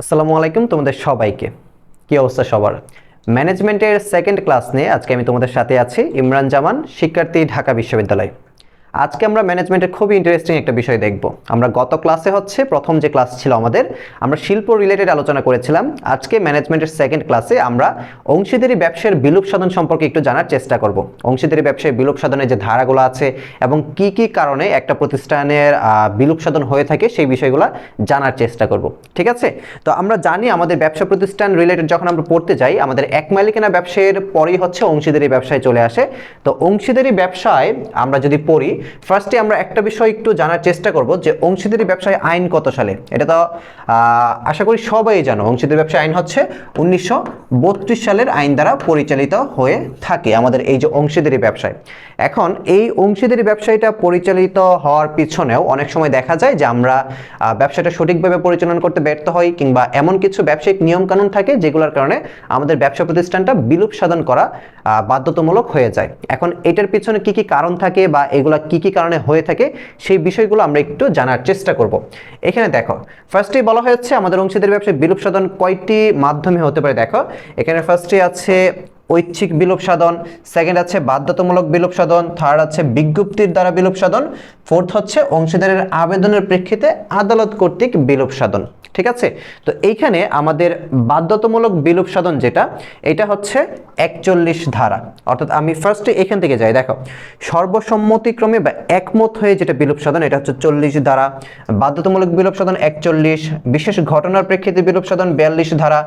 আসসালামু আলাইকুম তোমাদের সবাইকে। কি অবস্থা সবার? ম্যানেজমেন্টের সেকেন্ড ক্লাস নিয়ে আজকে আমি তোমাদের সাথে আছি ইমরান জামান, শিক্ষার্থী, ঢাকা বিশ্ববিদ্যালয়। আজকে আমরা ম্যানেজমেন্টের খুবই ইন্টারেস্টিং একটা বিষয় দেখব। আমরা গত ক্লাসে হচ্ছে প্রথম যে ক্লাস ছিল আমাদের, আমরা শিল্প রিলেটেড আলোচনা করেছিলাম। আজকে ম্যানেজমেন্টের সেকেন্ড ক্লাসে আমরা অংশীদারি ব্যবসার বিলুপ সাধন সম্পর্কে একটু জানার চেষ্টা করব। অংশীদারি ব্যবসায় বিলুপ সাধনের যে ধারাগুলো আছে এবং কি কি কারণে একটা প্রতিষ্ঠানের বিলুপ সাধন হয়ে থাকে সেই বিষয়গুলো জানার চেষ্টা করব। ঠিক আছে? তো আমরা জানি আমাদের ব্যবসা প্রতিষ্ঠান রিলেটেড যখন আমরা পড়তে যাই, আমাদের এক মালিকানা ব্যবসায়ের পরেই হচ্ছে অংশীদারি ব্যবসায় চলে আসে। তো অংশীদারি ব্যবসায় আমরা যদি পড়ি ফার্স্টে আমরা একটা বিষয় একটু জানার চেষ্টা করব যে অংশীদারি ব্যবসায় আইন কত সালে? এটা তো আশা করি সবাই জানো, অংশীদারি ব্যবসায় আইন হচ্ছে উনিশশো বত্রিশ সালের আইন দ্বারা পরিচালিত হয়ে থাকে আমাদের এই যে অংশীদারি ব্যবসায়। এখন এই অংশীদারি ব্যবসায়টা পরিচালিত হওয়ার পিছনেও অনেক সময় দেখা যায় যে আমরা ব্যবসাটা সঠিকভাবে পরিচালনা করতে ব্যর্থ হই কিংবা এমন কিছু ব্যবসায়িক নিয়মকানুন থাকে যেগুলোর কারণে আমাদের ব্যবসা প্রতিষ্ঠানটা বিলুপ সাধন করা বাধ্যতামূলক হয়ে যায়। এখন এটার পিছনে কি কি কারণ থাকে বা এগুলা কি কি কি কারণে হয়ে থাকে সেই বিষয়গুলো আমরা একটু জানার চেষ্টা করব। এখানে দেখো ফার্স্টেই বলা হয়েছে আমাদের অংশীদারি ব্যবসায় বিলুপ সাধন কয়টি মাধ্যমে হতে পারে? দেখো, এখানে ফার্স্টে আছে ঐচ্ছিক বিলোপ সাধন সেকেন্ড আছে বাধ্যতামূলক বিলোপ সাধন থার্ড আছে বিজ্ঞপ্তির দ্বারা বিলোপ সাধন ফোর্থ হচ্ছে অংশীদারের আবেদনের প্রেক্ষিতে আদালত কর্তৃক বিলোপ সাধন, ঠিক আছে? তো এইখানে আমাদের বাধ্যতামূলক বিলোপ সাধন যেটা, এটা হচ্ছে একচল্লিশ ধারা, অর্থাৎ আমি ফার্স্টে এখান থেকে যাই, দেখো, সর্বসম্মতিক্রমে বা একমত হয়ে যেটা বিলোপ সাধন, এটা হচ্ছে চল্লিশ ধারা, বাধ্যতামূলক বিলোপ সাধন একচল্লিশ, বিশেষ ঘটনার প্রেক্ষিতে বিলোপ সাধন বিয়াল্লিশ ধারা,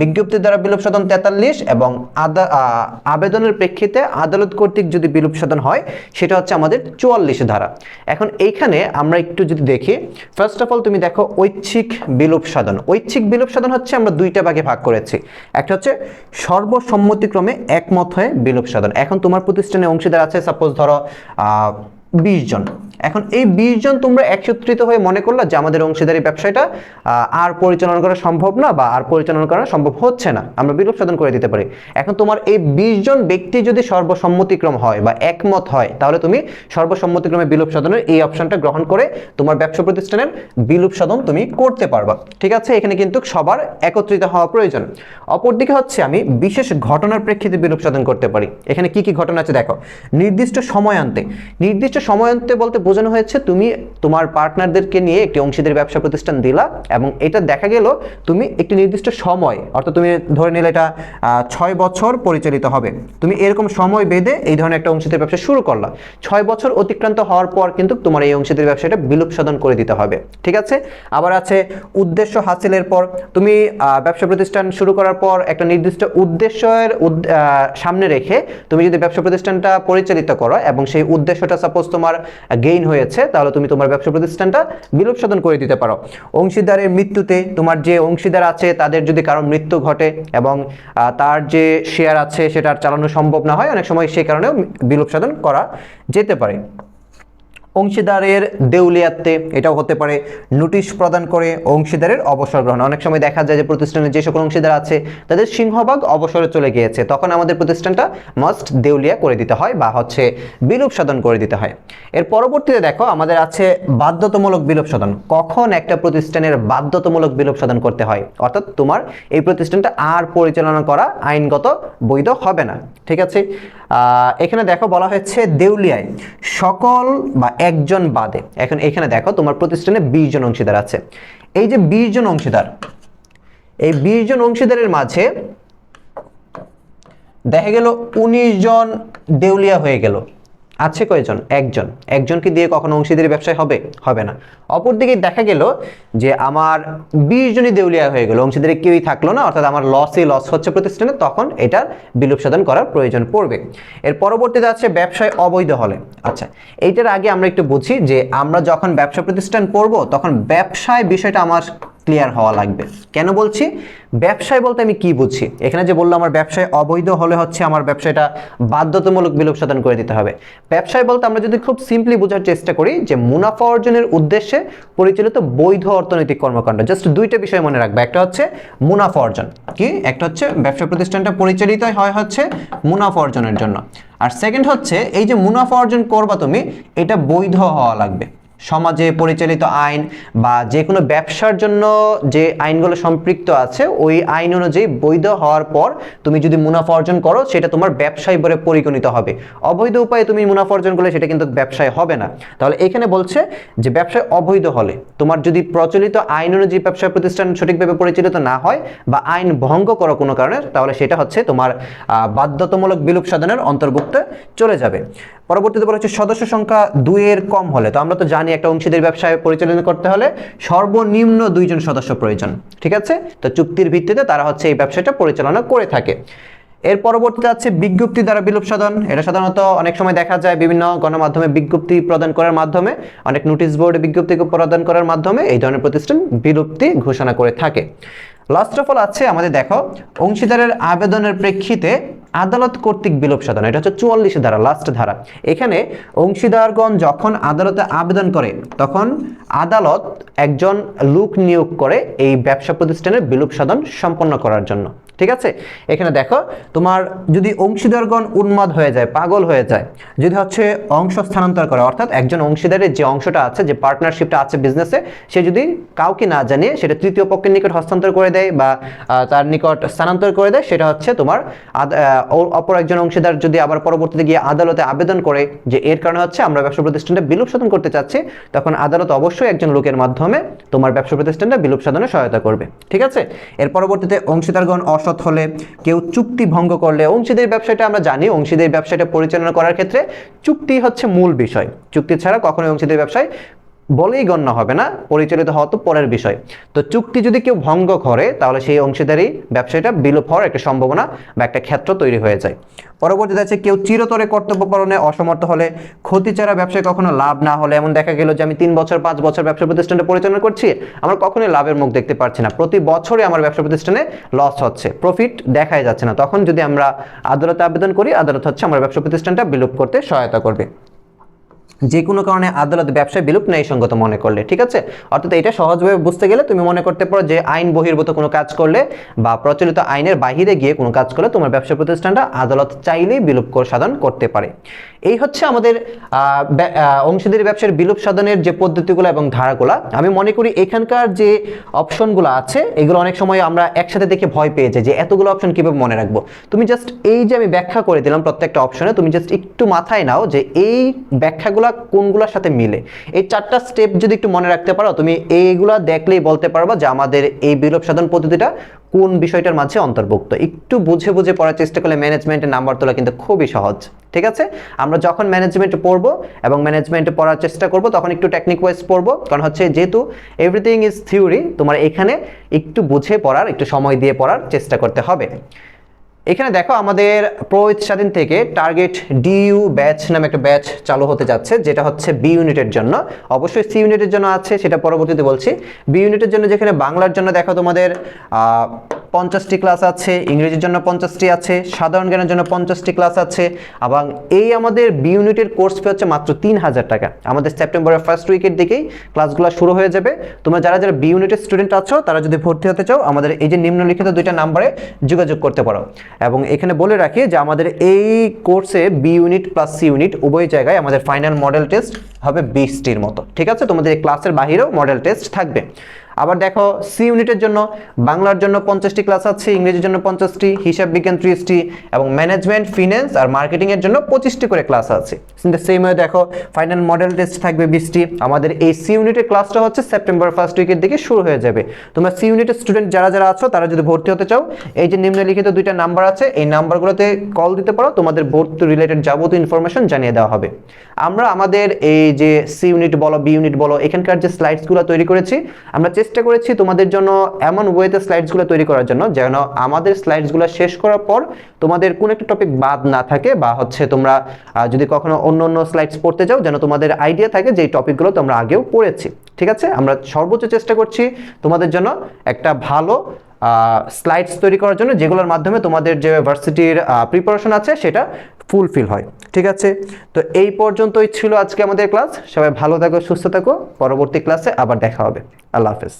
বিজ্ঞপ্তির দ্বারা বিলোপ সাধন তেতাল্লিশ এবং আদা আবেদনের প্রেক্ষিতে আদালত কর্তৃক যদি বিলোপ সাধন হয়, সেটা হচ্ছে আমাদের চুয়াল্লিশ ধারা। এখন এইখানে আমরা একটু যদি দেখি ফার্স্ট অফ অল তুমি দেখো ঐচ্ছিক বিলোপ সাধন। ঐচ্ছিক বিলোপ সাধন হচ্ছে আমরা দুইটা ভাগে ভাগ করেছি। একটা হচ্ছে সর্বসম্মতিক্রমে একমত হয়ে বিলোপ সাধন। এখন তোমার প্রতিষ্ঠানে অংশীদার আছে সাপোজ ধরো বিশ জন। এখন এই বিশ জন তোমরা একত্রিত হয়ে মনে করলা যে আমাদের অংশীদারি ব্যবসাটা আর পরিচালনা করা সম্ভব না বা আর পরিচালনা করা সম্ভব হচ্ছে না। আমরা বিলোপ সাধন করে দিতে পারি। এখন তোমার এই বিশ জন ব্যক্তি যদি সর্বসম্মতিক্রম হয় বা একমত হয়, তাহলে তুমি সর্বসম্মতিক্রমে বিলোপ সাধনের এই অপশনটা গ্রহণ করে তোমার ব্যবসা প্রতিষ্ঠানের বিলোপ সাধন তুমি করতে পারবা। ঠিক আছে? এখানে কিন্তু সবার একত্রিত হওয়া প্রয়োজন। অপরদিকে হচ্ছে আমি বিশেষ ঘটনার প্রেক্ষিতে বিলোপ সাধন করতে পারি। এখানে কি কি ঘটনা আছে দেখো। নির্দিষ্ট সময়ান্তে নির্দিষ্ট সময়ান্তে বলতে বোঝানো হয়েছে, তুমি তোমার পার্টনারদেরকে নিয়ে একটি অংশীদারি ব্যবসা প্রতিষ্ঠান দিলা এবং এটা দেখা গেল তুমি একটি নির্দিষ্ট সময়, অর্থাৎ তুমি ধরে নিলে এটা ছয় বছর পরিচালিত হবে। তুমি এরকম সময় বেঁধে এই ধরনের একটা অংশীদারি ব্যবসা শুরু করলা। ছয় বছর অতিক্রান্ত হওয়ার পর কিন্তু তোমার এই অংশীদারি ব্যবসাটা বিলুপ সাধন করে দিতে হবে। ঠিক আছে? আবার আছে উদ্দেশ্য হাসিলের পর। তুমি ব্যবসা প্রতিষ্ঠান শুরু করার পর একটা নির্দিষ্ট উদ্দেশ্যের সামনে রেখে তুমি যদি ব্যবসা প্রতিষ্ঠানটা পরিচালিত করো এবং সেই উদ্দেশ্যটা সাপোজ তোমার গেইন হয়েছে, তাহলে তুমি তোমার ব্যবসা প্রতিষ্ঠানটা বিলোপ সাধন করে দিতে পারো। অংশীদারের মৃত্যুতে তোমার যে অংশীদার আছে, তাদের যদি কারও মৃত্যু ঘটে এবং তার যে শেয়ার আছে, সেটা চালানো সম্ভব না হয়, অনেক সময় সেই কারণেও বিলোপ সাধন করা যেতে পারে। অংশীদারের দেউলিয়াতে এটাও হতে পারে। নোটিশ প্রদান করে অংশীদারের অবসর গ্রহণ। অনেক সময় দেখা যায় যে প্রতিষ্ঠানের যে সকল অংশীদার আছে, তাদের সিংহভাগ অবসরে চলে গিয়েছে। তখন আমাদের প্রতিষ্ঠানটা মাস্ট দেউলিয়া করে দিতে হয় বা হচ্ছে বিলোপ সাধন করে দিতে হয়। এর পরবর্তীতে দেখো, আমাদের আছে বাধ্যতামূলক বিলোপ সাধন। কখন একটা প্রতিষ্ঠানের বাধ্যতামূলক বিলোপ সাধন করতে হয়? অর্থাৎ তোমার এই প্রতিষ্ঠানটা আর পরিচালনা করা আইনগত বৈধ হবে না। ঠিক আছে? এখানে দেখো বলা হয়েছে দেউলিয়ায় সকল বা একজন বাদে। এখন এখানে দেখো, তোমার প্রতিষ্ঠানে বিশ জন অংশীদার আছে। এই যে বিশ জন অংশীদার, এই বিশ জন অংশীদারের মাঝে দেখা গেল উনিশ জন দেউলিয়া হয়ে গেল। আছে কয়জন? একজন। একজনকে দিয়ে কখনো অংশীদারি ব্যবসায় হবে? হবে না। অপরদিকে দেখা গেল যে আমার বিশ জনই দেউলিয়া হয়ে গেল। অংশীদারি কেউই থাকল না, অর্থাৎ আমার লসই লস হচ্ছে প্রতিষ্ঠানে, তখন এটার বিলোপ সাধন করার প্রয়োজন পড়বে। এর পরবর্তীতে আছে ব্যবসায় অবৈধ হলে। আচ্ছা এইটার আগে আমরা একটু বুঝি যে আমরা যখন ব্যবসা প্রতিষ্ঠান করব, তখন ব্যবসায় বিষয়টা আমার ক্লিয়ার হওয়া লাগবে। কেন বলছি? ব্যবসায় বলতে আমি কি বুঝছি? এখানে যে বলল আমার ব্যবসায় অবৈধ, হলে হচ্ছে আমার ব্যবসাটা বাধ্যতামূলক বিলোপ সাধন করে দিতে হবে। ব্যবসায় বলতে আমরা যদি খুব সিম্পলি বোঝার চেষ্টা করি যে মুনাফা অর্জনের উদ্দেশ্যে পরিচালিত বৈধ অর্থনৈতিক কর্মকাণ্ড। জাস্ট দুইটা বিষয় মনে রাখবে। একটা হচ্ছে মুনাফা অর্জন। কি? একটা হচ্ছে ব্যবসা প্রতিষ্ঠানটা পরিচালিত হয় হচ্ছে মুনাফা অর্জনের জন্য। আর সেকেন্ড হচ্ছে এই যে মুনাফা অর্জন করবা তুমি, এটা বৈধ হওয়া লাগবে। সমাজে পরিচালিত আইন বা যে কোনো ব্যবসার জন্য যে আইনগুলো সম্পৃক্ত আছে, ওই আইন অনুযায়ী বৈধ হওয়ার পর তুমি যদি মুনাফা অর্জন করো, সেটা তোমার ব্যবসায় বলে পরিগণিত হবে। অবৈধ উপায়ে তুমি মুনাফা অর্জন করলে সেটা কিন্তু ব্যবসায় হবে না। তাহলে এখানে বলছে যে ব্যবসায় অবৈধ হলে তোমার যদি প্রচলিত আইন অনুযায়ী ব্যবসা প্রতিষ্ঠান সঠিকভাবে পরিচালিত না হয় বা আইন ভঙ্গ করো কোনো কারণে, তাহলে সেটা হচ্ছে তোমার বাধ্যতামূলক বিলুপ সাধনের অন্তর্ভুক্ত চলে যাবে। পরবর্তীতে বলা হচ্ছে সদস্য সংখ্যা দুইয়ের কম হলে। তো আমরা তো জানি একটা অংশীদারি ব্যবসায় পরিচালনা করতে হলে সর্বনিম্ন দুইজন সদস্য প্রয়োজন, ঠিক আছে? তো চুক্তির ভিত্তিতে তারা হচ্ছে এই ব্যবসাটা পরিচালনা করে থাকে। এর পরবর্তীতে আছে বিজ্ঞপ্তি দ্বারা বিলোপ সাধন। এটা সাধারণত অনেক সময় দেখা যায় বিভিন্ন গণমাধ্যমে বিজ্ঞপ্তি প্রদান করার মাধ্যমে, অনেক নোটিশ বোর্ডে বিজ্ঞপ্তি প্রদান করার মাধ্যমে এই ধরনের প্রতিষ্ঠান বিলুপ্তি ঘোষণা করে থাকে। লাস্ট অফ অল আছে আমাদের দেখো, অংশীদারের আবেদনের প্রেক্ষিতে আদালত কর্তৃক বিলোপ সাধন, এটা হচ্ছে চুয়াল্লিশ ধারা লাস্ট ধারা। এখানে অংশীদারগণ যখন আদালতে আবেদন করে, তখন আদালত একজন লোক নিয়োগ করে এই ব্যবসা প্রতিষ্ঠানের বিলোপ সাধন সম্পন্ন করার জন্য। ঠিক আছে? এখানে দেখো, তোমার যদি অংশীদারগণ উন্মাদ হয়ে যায়, পাগল হয়ে যায়, যদি হচ্ছে অংশ স্থানান্তর করে, অর্থাৎ একজন অংশীদারের যে অংশটা আছে, যে পার্টনারশিপটা আছে বিজনেসে সে যদি কাউকে না জানিয়ে সেটা তৃতীয় পক্ষের নিকট হস্তান্তর করে দেয় বা তার নিকট স্থানান্তর করে দেয়, সেটা হচ্ছে তোমার অপর একজন অংশীদার যদি আবার পরবর্তীতে গিয়ে আদালতে আবেদন করে, যে এর কারণে হচ্ছে আমরা ব্যবসা প্রতিষ্ঠানটা বিলুপ সাধন করতে চাচ্ছি, তখন আদালত অবশ্যই একজন লোকের মাধ্যমে তোমার ব্যবসা প্রতিষ্ঠানটা বিলুপ সাধনে সহায়তা করবে। ঠিক আছে? এর পরবর্তীতে অংশীদারগণ অসৎ হলে কেউ চুক্তি ভঙ্গ করলে অংশীদের ব্যবসাটা আমরা জানি, অংশীদের ব্যবসাটা পরিচালনা করার ক্ষেত্রে চুক্তি হচ্ছে মূল বিষয়। চুক্তি ছাড়া কখনোই অংশীদের ব্যবসায় বলেই গণ্য হবে না, পরিচালিত হওয়া তো পরের বিষয়। তো চুক্তি যদি কেউ ভঙ্গ করে, তাহলে সেই অংশীদারি ব্যবসাটা বিলোপ হওয়ার একটা সম্ভাবনা বা একটা ক্ষেত্র তৈরি হয়ে যায়। পরবর্তীতে আছে, কেউ চিরতরে কর্তব্য পালনে অসমর্থ হলে ক্ষতি ছাড়া ব্যবসায় কখনো লাভ না হলে, এমন দেখা গেল যে আমি তিন বছর, পাঁচ বছর ব্যবসা প্রতিষ্ঠানটা পরিচালনা করছি, আমার কখনোই লাভের মুখ দেখতে পারছি না। প্রতি বছরে আমার ব্যবসা প্রতিষ্ঠানে লস হচ্ছে প্রফিট দেখাই যাচ্ছে না। তখন যদি আমরা আদালতে আবেদন করি, আদালত হচ্ছে আমার ব্যবসা প্রতিষ্ঠানটা বিলোপ করতে সহায়তা করবে। যে কোনো কারণে আদালত ব্যবসায় বিলুপ ন্যায়সঙ্গত মনে করলে, ঠিক আছে? অর্থাৎ এটা সহজভাবে বুঝতে গেলে তুমি মনে করতে পারো যে আইন বহির্ভূত কোনো কাজ করলে বা প্রচলিত আইনের বাহিরে গিয়ে কোনো কাজ করলে তোমার ব্যবসা প্রতিষ্ঠানটা আদালত চাইলেই বিলুপ সাধন করতে পারে। এই হচ্ছে আমাদের অংশীদারি ব্যবসার বিলুপ সাধনের যে পদ্ধতিগুলো এবং ধারাগুলো। আমি মনে করি এখানকার যে অপশনগুলো আছে, এগুলো অনেক সময় আমরা একসাথে দেখে ভয় পেয়ে যাই যে এতগুলো অপশন কীভাবে মনে রাখব। তুমি জাস্ট এই যে আমি ব্যাখ্যা করে দিলাম প্রত্যেকটা অপশনে, তুমি জাস্ট একটু মাথায় নাও যে এই ব্যাখ্যাগুলো কোনগুলোর সাথে মিলে? এই চারটা স্টেপ যদি একটু মনে রাখতে পারো, তুমি এইগুলা দেখলেই বলতে পারবা যে আমাদের এই বিলোপ সাধন পদ্ধতিটা কোন বিষয়টার মাঝে অন্তর্ভুক্ত। একটু বুঝে বুঝে পড়ার চেষ্টা করলে ম্যানেজমেন্টের নাম্বার তোলা কিন্তু খুবই সহজ, ঠিক আছে? আমরা যখন ম্যানেজমেন্ট পড়ব এবং ম্যানেজমেন্টে পড়ার চেষ্টা করব, তখন একটু টেকনিক ওয়াইজ পড়ব, কারণ হচ্ছে যেহেতু এভরিথিং ইজ থিওরি তোমার এখানে একটু বুঝে পড়ার, একটু সময় দিয়ে পড়ার চেষ্টা করতে হবে। এখানে দেখো আমাদের প্রোহিত স্বাধীন থেকে টার্গেট ডিইউ ব্যাচ নামে একটা ব্যাচ চালু হতে যাচ্ছে, যেটা হচ্ছে বি ইউনিটের জন্য। অবশ্যই সি ইউনিটের জন্য আছে, সেটা পরবর্তীতে বলছি। বি ইউনিটের জন্য যেখানে বাংলার জন্য দেখো তোমাদের পঞ্চাশটি ক্লাস আছে, ইংরেজির জন্য পঞ্চাশটি আছে, সাধারণ জ্ঞানের জন্য পঞ্চাশটি ক্লাস আছে, এবং এই আমাদের বি ইউনিটের কোর্স ফি হচ্ছে মাত্র তিন হাজার টাকা। আমাদের সেপ্টেম্বরের ফার্স্ট উইকের দিকেই ক্লাসগুলো শুরু হয়ে যাবে। তোমরা যারা যারা বি ইউনিটের স্টুডেন্ট আছো, তারা যদি ভর্তি হতে চাও, আমাদের এই যে নিম্নলিখিত দুইটা নাম্বারে যোগাযোগ করতে পারো। এবং এখানে বলে রাখি যে আমাদের এই কোর্সে B unit plus C unit উভয় জায়গায় আমাদের ফাইনাল মডেল টেস্ট হবে বিশটির মতো। ঠিক আছে? তোমাদের ক্লাসের বাহিরেও মডেল টেস্ট থাকবে। আবার দেখো সি ইউনিটের জন্য বাংলার জন্য পঞ্চাশটি ক্লাস আছে, ইংরেজির জন্য পঞ্চাশটি, হিসাব বিজ্ঞান ত্রিশটি, এবং ম্যানেজমেন্ট ফিন্যান্স আর মার্কেটিং এর জন্য পঁচিশটি করে ক্লাস আছে। সেম ওয়ে দেখো ফাইনাল মডেল টেস্ট থাকবে বিশটি। আমাদের এই সি ইউনিটের ক্লাসটা হচ্ছে সেপ্টেম্বর ফার্স্ট উইকের দিকে শুরু হয়ে যাবে। তোমরা সি ইউনিটের স্টুডেন্ট যারা যারা আছো, তারা যদি ভর্তি হতে চাও, এই যে নিম্নলিখিত দুইটা নাম্বার আছে, এই নাম্বারগুলোতে কল দিতে পারো। তোমাদের ভর্তি রিলেটেড যাবতীয় ইনফরমেশন জানিয়ে দেওয়া হবে। আমরা আমাদের এই যে সি ইউনিট বলো বি ইউনিট বলো, এখানকার যে স্লাইডসগুলো তৈরি করেছি, আমরা চেষ্টা করেছি তোমাদের জন্য এমন ওয়েতে স্লাইডসগুলো তৈরি করার জন্য যেন আমাদের স্লাইডসগুলো শেষ করার পর তোমাদের কোনো একটা টপিক বাদ না থাকে বা হচ্ছে তোমরা যদি কখনো অন্য অন্য স্লাইডস পড়তে যাও যেন তোমাদের আইডিয়া থাকে যে এই টপিকগুলো তোমরা আগেও পড়েছি। ঠিক আছে? আমরা সর্বোচ্চ চেষ্টা করছি তোমাদের জন্য একটা ভালো স্লাইডস তৈরি করার জন্য যেগুলোর মাধ্যমে তোমাদের যে ভার্সিটির প্রিপারেশন আছে সেটা ফুলফিল হয়, ঠিক আছে? তো এই পর্যন্তই ছিল আজকে আমাদের ক্লাস সবাই ভালো থাকো, সুস্থ থাকো। পরবর্তী ক্লাসে আবার দেখা হবে। আল্লাহ হাফেজ।